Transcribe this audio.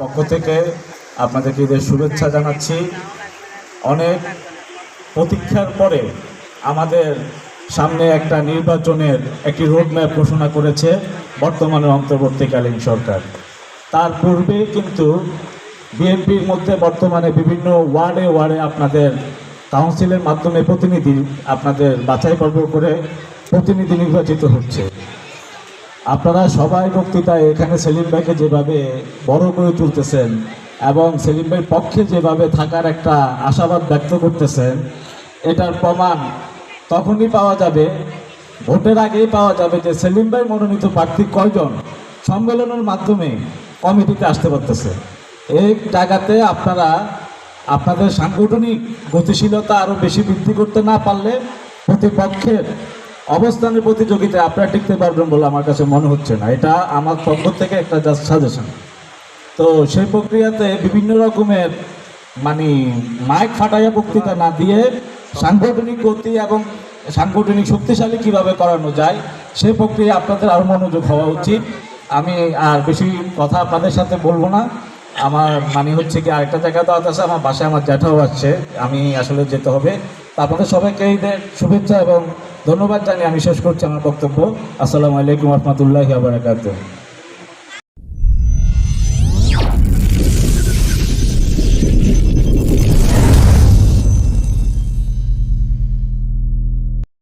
পক্ষ থেকে আপনাদেরকে ঈদের শুভেচ্ছা জানাচ্ছি। অনেক প্রতীক্ষার পরে আমাদের সামনে একটা নির্বাচনের একটি রোডম্যাপ ঘোষণা করেছে বর্তমানে অন্তর্বর্তীকালীন সরকার। তার পূর্বে কিন্তু বিএনপির মধ্যে বর্তমানে বিভিন্ন ওয়ার্ডে ওয়ার্ডে আপনাদের কাউন্সিলের মাধ্যমে প্রতিনিধি আপনাদের বাছাই পর্ব করে প্রতিনিধি নির্বাচিত হচ্ছে। আপনারা সবাই বক্তৃতায় এখানে সেলিম ভাইকে যেভাবে বড় করে তুলতেছেন এবং সেলিম ভাইয়ের পক্ষে যেভাবে থাকার একটা আশাবাদ ব্যক্ত করতেছেন, এটার প্রমাণ তখনই পাওয়া যাবে, ভোটের আগেই পাওয়া যাবে যে সেলিম ভাই মনোনীত প্রার্থী কয়জন সম্মেলনের মাধ্যমে কমিটিতে আসতে পারতেছে। এই জায়গাতে আপনারা আপনাদের সাংগঠনিক গতিশীলতা আরও বেশি বৃদ্ধি করতে না পারলে প্রতিপক্ষের অবস্থানের প্রতিযোগিতায় আপনারা টিকতে পারবেন বলে আমার কাছে মনে হচ্ছে না। এটা আমার পক্ষ থেকে একটা জাস্ট সাজেশন তো সেই প্রক্রিয়াতে বিভিন্ন রকমের মানে মাইক ফাটাইয়া বক্তৃতা না দিয়ে সাংগঠনিক গতি এবং সাংগঠনিক শক্তিশালী কীভাবে করানো যায়, সেই প্রক্রিয়া আপনাদের আরও মনোযোগ হওয়া উচিত। আমি আর বেশি কথা আপনাদের সাথে বলব না। আমার মানে হচ্ছে কি আরেকটা জায়গা তো আছে, আমার বাসায় আমার জ্যাঠাও আসছে। আমি আসলে যেতে হবে। আপনাদের সবাইকে ঈদের শুভেচ্ছা এবং ধন্যবাদ জানিয়ে আমি শেষ করছি আমার বক্তব্য। আসসালামু আলাইকুম রহমতুল্লাহ আবরাকাতুহ